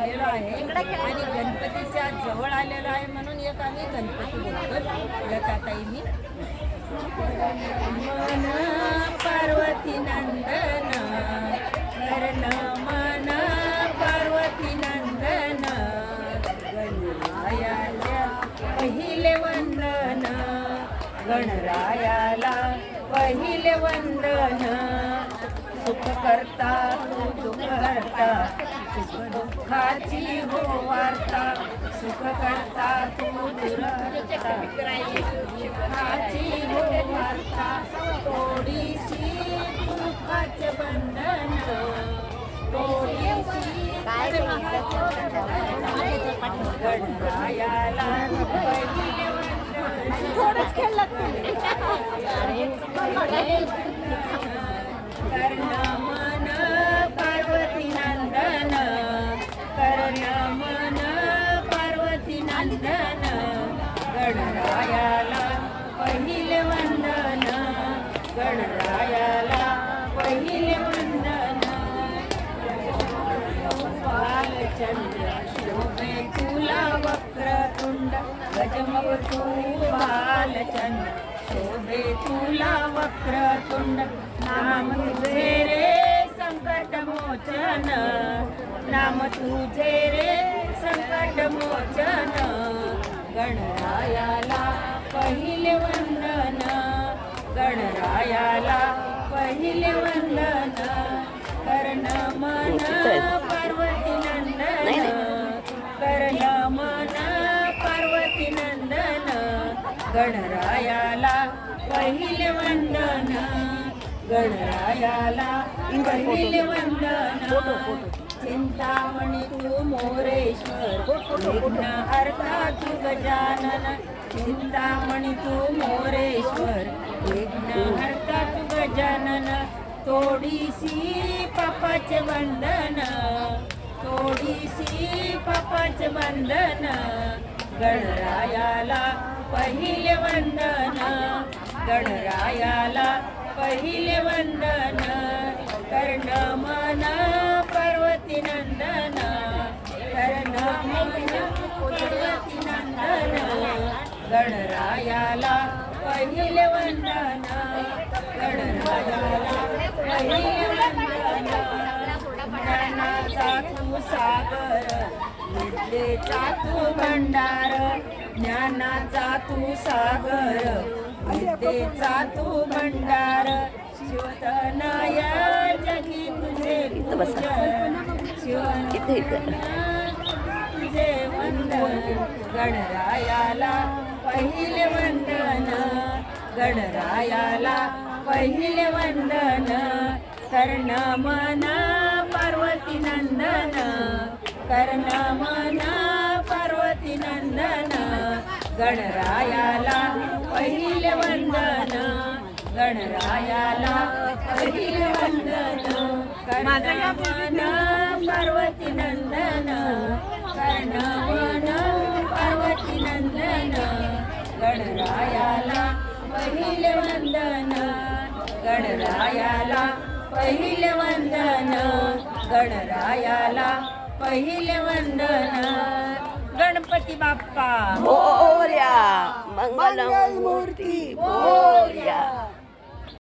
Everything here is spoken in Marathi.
आलेलो आहे आणि गणपतीच्या जवळ आलेलो आहे म्हणून एक आम्ही गणपती बोलतो लताताईनी. मन पार्वती नंदन कर्ण मन पार्वती नंदन गणरायाला पहिले वंदन गणरायाला पहिले वंदन. सुख करता तू दुःख करता. सुख दुःखाची हो वार्ता. सुख करता तू दुरता दुःखाची हो वार्ता. थोडीशी दुःखाच बंधन. थोडीशी गणरायाला पहिले थोडंच खेळलात गणरायाला पहिले वंदन. बालचंद्र शोभे तुला वक्रतुंड गजमग तू बालचंद्र. शोभे तुला वक्रतुंड नाम तुझे रे संकट मोचन. नाम तुझे रे संकट मोचन. गणरायाला पहिले वंदन. गण गणरायाला पहिले वंदन गणरायाला पहिले वंदन. चिंतामणी तू मोरेश्वर हरता तू गजानन. चिंतामणी तू मोरेश्वर विघ्न हरता तू गजानन. थोडीशी पापाचे बंधन थोडीशी पापाचे बंधन गणरायाला पहिले वंदन गणरायाला पहिले वंदन कर्ण मन पार्वती नंदन कर्ण मन पार्वती नंदन गणरायाला पहिले वंदन. विद्येचा तू भंडार ज्ञानाचा तू सागर विद्येचा तू भंडार शिवतनय जगी तुझे पूजन शिवतनय तुझे वंदन गणरायाला पहिले वंदन गणरायाला पहिले वंदन कर्ण मन पार्वती नंदन कर्ण मन पार्वती नंदन गणरायाला पहिले वंदन गणरायाला पहिले वंदन कर्ण मन पार्वती नंदन कर्ण मन पार्वती नंदन गणरायाला पहिले गणरायाला पहिले वंदन गणरायाला पहिले वंदन. गणपती बाप्पा. मोर्या मंगलमूर्ती मोर्या.